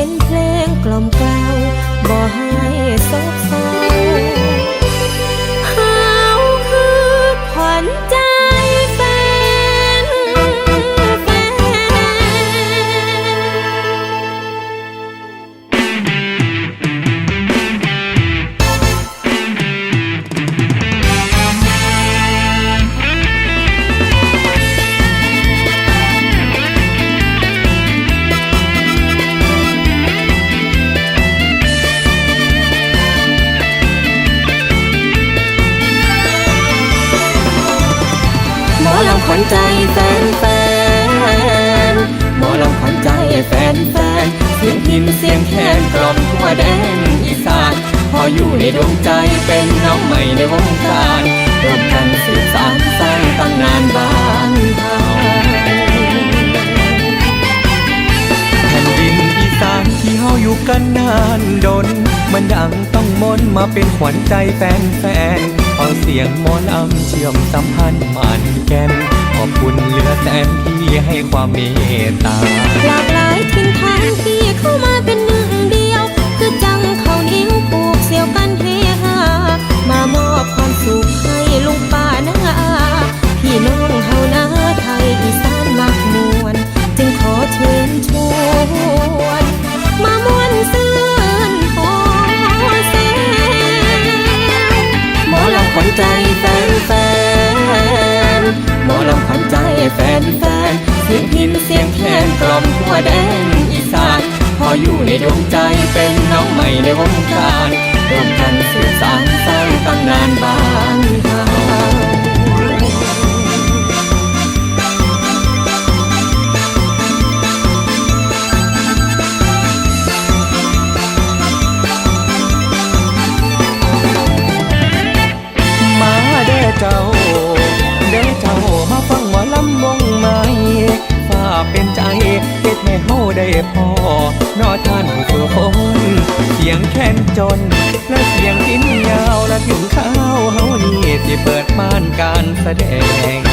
เป็นเพลงกล่อมเกลาบ่ให้ซบเศรา ใจแฟนแฟนหมอลำขวัญใจแฟนแฟนเสียงพินเสียงแคนกล่อมทั่วแดนอีสาน พออยู่ในดวงใจเป็นน้องใหม่ในวงการร่วมกันสืบสานสร้างตำนานบ้านเฮาแผ่นดินอีสานที่เฮาอยู่กันนานดน มันยังต้องมนมาเป็นขวัญใจแฟนแฟน เอาเสียงมอนอำเชื่อมสัมพันธ์มันแก่นขอบคุณเหลือแสนที่ให้ความเมตตาหลากหลายถิ่นทาง ยงพินเสียงแคนกล่อมทั่วแดนอีสาน พออยู่ในดวงใจเป็นน้องใหม่ในวงการร่วมกันสืบสานสร้างตำนานบ้าน ได้พอนอท่านผู้คนเสียงแค้นจน และเสียงทิ้นยาวและถึงข้าวเฮานี่ที่เปิดม่านการแสดง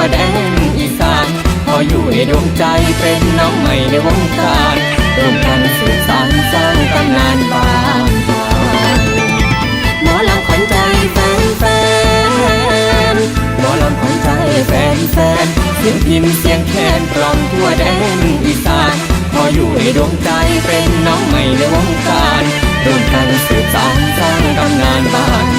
วแดนอีสานพออยู่ในดวงใจเป็นน้องใหม่ในวงการร่วมกันสืบสานสร้างตำนานบ้านเฮาหมอลำขวัญใจแฟนแฟนหมอลำขวัญใจแฟนแฟนเสียงพินเสียงแคนกลอมทั่วแดนอีสานพออยู่ในดวงใจเป็นน้องใหม่ในวงการร่วมกันสืบสานสร้างตำนานบ้านเฮาร่วมกันสืบสานสร้าง